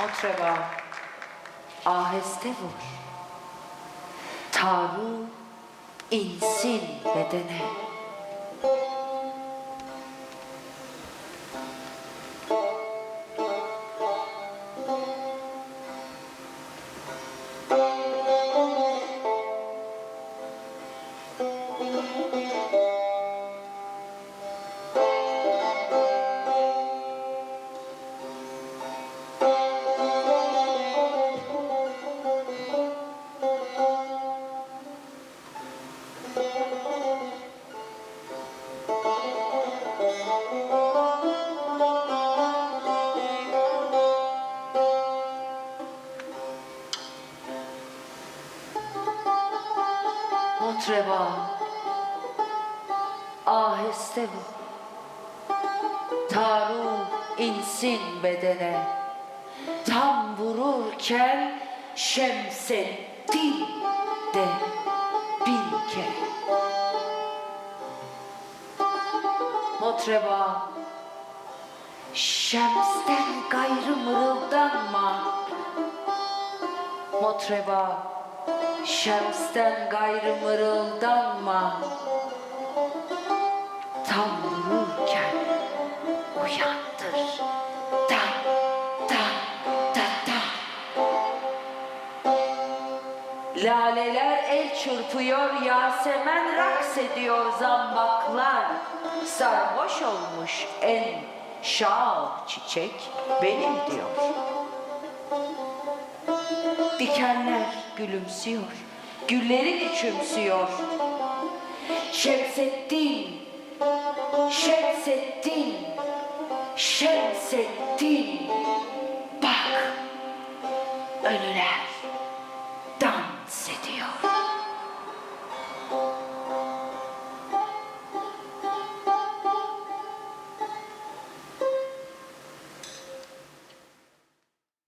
Motreba aheste vur. Taru insin bedene. Motreba aheste vur. Taru insin bedene. Tam vururken Şemseddin de bin kere. Motreba Şems'ten gayrı mırıldanma. Motreba Şems'ten gayrı mırıldanma. Tam vururken uyandır. Da da da da. Laleler el çırpıyor, Yasemen raks ediyor zambaklar. Sarhoş olmuş en şal çiçek benim diyor. Dikenler gülümsüyor, gülleri küçümsüyor. Şemseddin, Şemseddin, Şemseddin. Bak, ediyor.